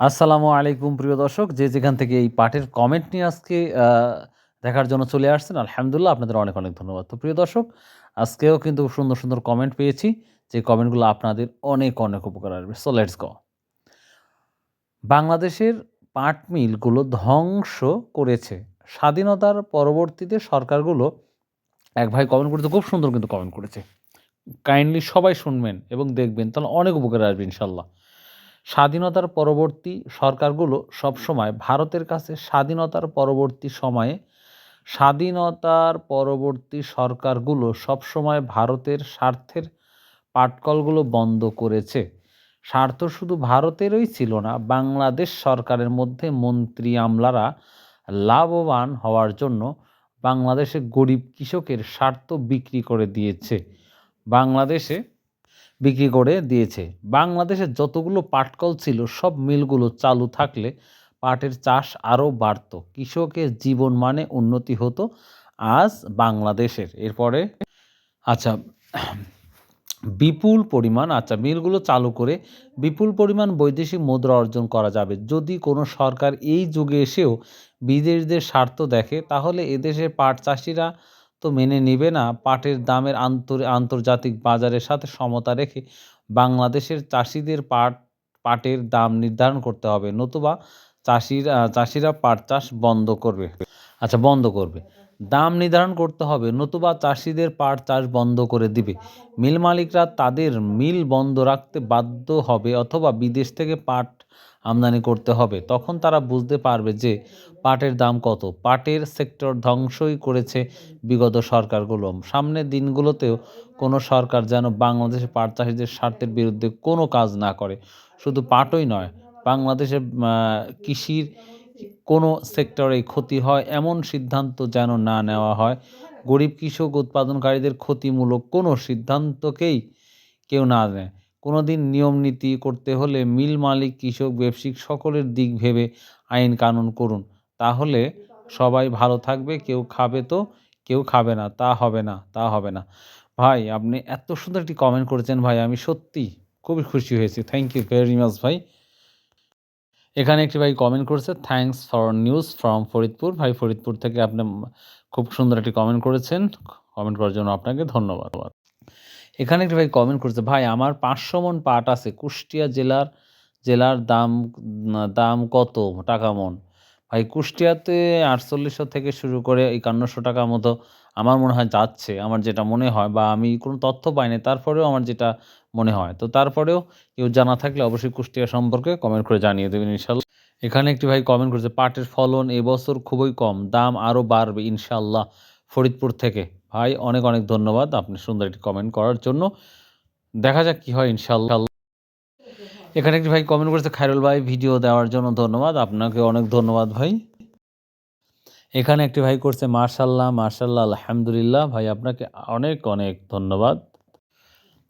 আসসালামু আলাইকুম, প্রিয় দর্শক। যে যেখান থেকে এই পাঠের কমেন্ট নিয়ে আজকে দেখার জন্য চলে আসছেন, আলহামদুলিল্লাহ আপনাদের অনেক অনেক ধন্যবাদ। তো প্রিয় দর্শক, আজকেও কিন্তু সুন্দর সুন্দর কমেন্ট পেয়েছি, যে কমেন্টগুলো আপনাদের অনেক অনেক উপকার আসবে। সো লেটস গো বাংলাদেশের পাট মিলগুলো ধ্বংস করেছে। স্বাধীনতার পরবর্তীতে সরকারগুলো, এক ভাই কমেন্ট করেছে, খুব সুন্দর কিন্তু কমেন্ট করেছে। কাইন্ডলি সবাই শুনবেন এবং দেখবেন, তাহলে অনেক উপকার আসবে, ইনশাল্লাহ। স্বাধীনতার পরবর্তী সরকারগুলো সবসময় ভারতের কাছে স্বাধীনতার পরবর্তী সময়ে স্বাধীনতার পরবর্তী সরকারগুলো সবসময় ভারতের স্বার্থের পাটকলগুলো বন্ধ করেছে। স্বার্থ শুধু ভারতেরই ছিল না, বাংলাদেশ সরকারের মধ্যে মন্ত্রী আমলারা লাভবান হওয়ার জন্য বাংলাদেশে গরিব কৃষকের স্বার্থ বিক্রি করে দিয়েছে। বাংলাদেশে বিক্রি করে দিয়েছে। বাংলাদেশে যতগুলো পাটকল ছিল, সব মিলগুলো চালু থাকলে পাটের চাষ আরও বাড়ত। কৃষকের জীবন মানে উন্নতি হতো আজ বাংলাদেশের। এরপরে আচ্ছা বিপুল পরিমাণ আচ্ছা মিলগুলো চালু করে বিপুল পরিমাণ বৈদেশিক মুদ্রা অর্জন করা যাবে। যদি কোনো সরকার এই যুগে এসেও বিদেশদের স্বার্থ দেখে, তাহলে এদেশের পাট চাষিরা তো মেনে নেবে না। পাটের দামের আন্তর, আন্তর্জাতিক বাজারের সাথে সমতা রেখে বাংলাদেশের চাষিদের পাট, পাটের দাম নির্ধারণ করতে হবে। নতুবা চাষিরা চাষিরা পাট চাষ বন্ধ করবে। আচ্ছা বন্ধ করবে। দাম নির্ধারণ করতে হবে। নতুবা চাষিদের পাট চাষ বন্ধ করে দিবে। মিল মালিকরা তাদের মিল বন্ধ রাখতে বাধ্য হবে অথবা বিদেশ থেকে পাট আমদানি করতে হবে। তখন তারা বুঝতে পারবে যে পাটের দাম কত। পাটের সেক্টর ধ্বংসই করেছে বিগত সরকারগুলো। সামনের দিনগুলোতেও কোনো সরকার যেন বাংলাদেশের পাট চাষিদের স্বার্থের বিরুদ্ধে কোনো কাজ না করে। শুধু পাটই নয়, বাংলাদেশের কৃষির কোনো সেক্টরে ক্ষতি হয়, এমন সিদ্ধান্ত যেন না নেওয়া হয়। গরিব কৃষক উৎপাদনকারীদের ক্ষতিমূলক কোনো সিদ্ধান্তকেই কেউ না নেয়। কোনো দিন নিয়ম নীতি করতে হলে মিল মালিক, কৃষক, ব্যবসায়িক সকলের দিক ভেবে আইন কানুন করুন। তাহলে সবাই ভালো থাকবে, কেউ খাবে তো কেউ খাবে না, তা হবে না, তা হবে না। ভাই, আপনি এত সুন্দর একটি কমেন্ট করেছেন ভাই, আমি সত্যি খুবই খুশি হয়েছি। থ্যাংক ইউ ভেরি মাচ ভাই। এখানে একটি ভাই কমেন্ট করেছে thanks for news from Faridpur. ভাই, ফরিদপুর থেকে আপনি খুব সুন্দর একটি কমেন্ট করেছেন। কমেন্ট করার জন্য আপনাকে ধন্যবাদ। এখানে একটি ভাই কমেন্ট করেছে, ভাই, আমার পাঁচশো মন পাট আছে। কুষ্টিয়া জেলার জেলার দাম দাম কত টাকা মন? ভাই, কুষ্টিয়াতে আটচল্লিশশো থেকে শুরু করে একান্নশো টাকা মতো আমার মনে হয় যাচ্ছে, আমার যেটা মনে হয় বা আমি কোনো তথ্য পাইনি তারপরেও আমার যেটা মনে হয়। তো তারপরেও কেউ জানা থাকলে অবশ্যই কুষ্টিয়া সম্পর্কে কমেন্ট করে জানিয়ে দেবেন ইনশাল্লাহ। এখানে একটি ভাই কমেন্ট করেছে, পাটের ফলন এবছর খুবই কম, দাম আরও বাড়বে ইনশাল্লাহ ফরিদপুর থেকে। ভাই, অনেক অনেক ধন্যবাদ আপনি সুন্দর একটি কমেন্ট করার জন্য। দেখা যাক কি হয় ইনশাল্লাহ। এখানে একটি ভাই কমেন্ট করেছে, খায়রুল ভাই ভিডিও দেওয়ার জন্য ধন্যবাদ। আপনাকে অনেক ধন্যবাদ ভাই। এখানে একটি ভাই করছে মার্শাল্লাহ মার্শাল্লাহ আলহামদুলিল্লাহ ভাই, আপনাকে অনেক অনেক ধন্যবাদ।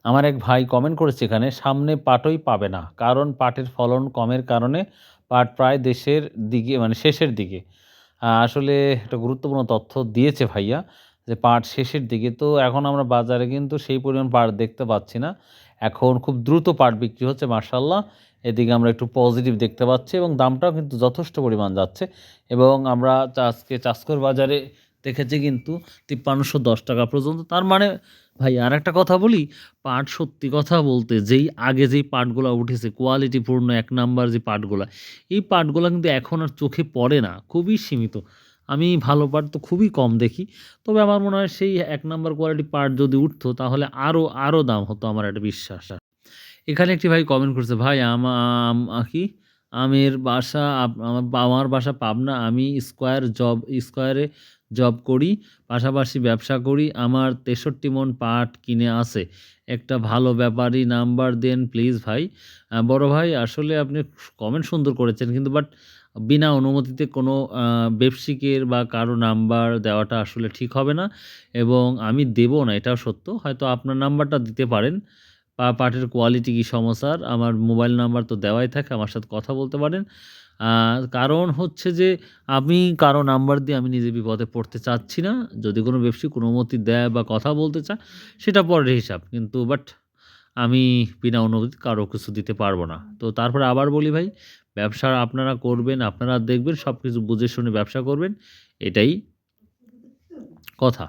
আমার এক ভাই কমেন্ট করেছে এখানে, সামনে পাটই পাবে না, কারণ পাটের ফলন কমের কারণে পাট প্রায় দেশের দিকে মানে শেষের দিকে। আসলে একটা গুরুত্বপূর্ণ তথ্য দিয়েছে ভাইয়া, যে পাট শেষের দিকে। তো এখন আমরা বাজারে কিন্তু সেই পরিমাণ পাট দেখতে পাচ্ছি না। এখন খুব দ্রুত পাট বিক্রি হচ্ছে মার্শাল্লাহ এদিকে আমরা একটু পজিটিভ দেখতে পাচ্ছি এবং দামটাও কিন্তু যথেষ্ট পরিমাণ যাচ্ছে। এবং আমরা আজকে চাষকর বাজারে দেখেছি কিন্তু তিপ্পান্নশো দশ টাকা পর্যন্ত। তার মানে ভাই আর একটা কথা বলি, পাট সত্যি কথা বলতে যেই আগে যেই পাটগুলো উঠেছে কোয়ালিটিপূর্ণ এক নাম্বার যে পাটগুলা, এই পাটগুলো কিন্তু এখন আর চোখে পড়ে না, খুবই সীমিত। আমি ভালো পাট তো খুবই কম দেখি। তবে আমার মনে হয় সেই এক নাম্বার কোয়ালিটি পাট যদি উঠতো, তাহলে আরও আরও দাম হতো আমার একটা বিশ্বাস। এখানে একটি ভাই কমেন্ট করছে, ভাই আমার কি? আমের বাসা আমার আমার বাসা পাবনা, আমি স্কোয়ার জব স্কোয়ারে জব করি, পাশাপাশি ব্যবসা করি, আমার তেষট্টি মন পাট কিনে আসে একটা ভালো ব্যাপারই নাম্বার দেন প্লিজ ভাই। বড় ভাই, আসলে আপনি কমেন্ট সুন্দর করেছেন, কিন্তু বাট বিনা অনুমতিতে কোনো আহ, ব্যবসায়িকের বা কারও নাম্বার দেওয়াটা আসলে ঠিক হবে না এবং আমি দেবো না এটাও সত্য। হয়তো আপনার নাম্বারটা দিতে পারেন পা পাটের কোয়ালিটি কী সমস্যার আমার মোবাইল নাম্বার তো দেওয়াই থাকে আমার সাথে কথা বলতে পারেন। কারণ হচ্ছে যে আমি কারও নাম্বার দিয়ে আমি নিজে বিপদে পড়তে চাচ্ছি না যদি কোনো ব্যবসায়িক অনুমতি দেয় বা কথা বলতে চায় সেটা পরের হিসাব। কিন্তু বাট আমি বিনা অনুমতি কারও কিছু দিতে পারব না। তো তারপরে আবার বলি ভাই ব্যবসা আপনারা করবেন, আপনারা দেখবেন সব কিছু বুঝে শুনে ব্যবসা করবেন, এটাই কথা।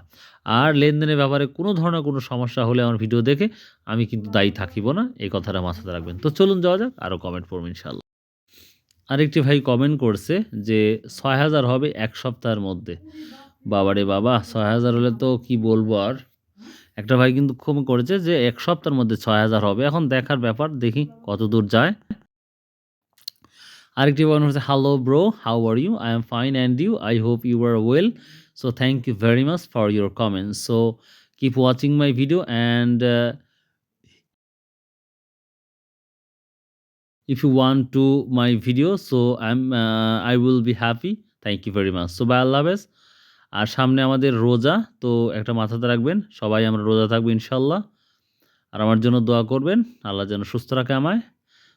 আর লেনদেনের ব্যাপারে কোনো ধরনের কোনো সমস্যা হলে আমার ভিডিও দেখে আমি কিন্তু দায়ী থাকিব না, এই কথাটা মাথাতে রাখবেন। তো চলুন যাওয়া যাক, আরও কমেন্ট করব ইনশাল্লাহ আরেকটি ভাই কমেন্ট করছে যে, ছয় হাজার হবে এক সপ্তাহের মধ্যে। বাবারে বাবা, ছয় হাজার হলে তো কি বলব আর? একটা ভাই কিন্তু খুব করেছে যে, এক সপ্তাহের মধ্যে ছয় হাজার হবে। এখন দেখার ব্যাপার, দেখি কত দূর যায়। আরেকটি বর্ণ হচ্ছে hello bro how are you I am fine and you I hope you are well so thank you very much for your comments so keep watching my video and if you want to my video so i'm uh, i will be happy. Thank you very much. So bye আল্লাহ হাফেজ আর সামনে আমাদের রোজা তো একটা মাথাতে রাখবেন সবাই আমরা রোজা থাকব ইনশাল্লাহ আর আমার জন্য দোয়া করবেন আল্লাহ যেন সুস্থ রাখে আমায়।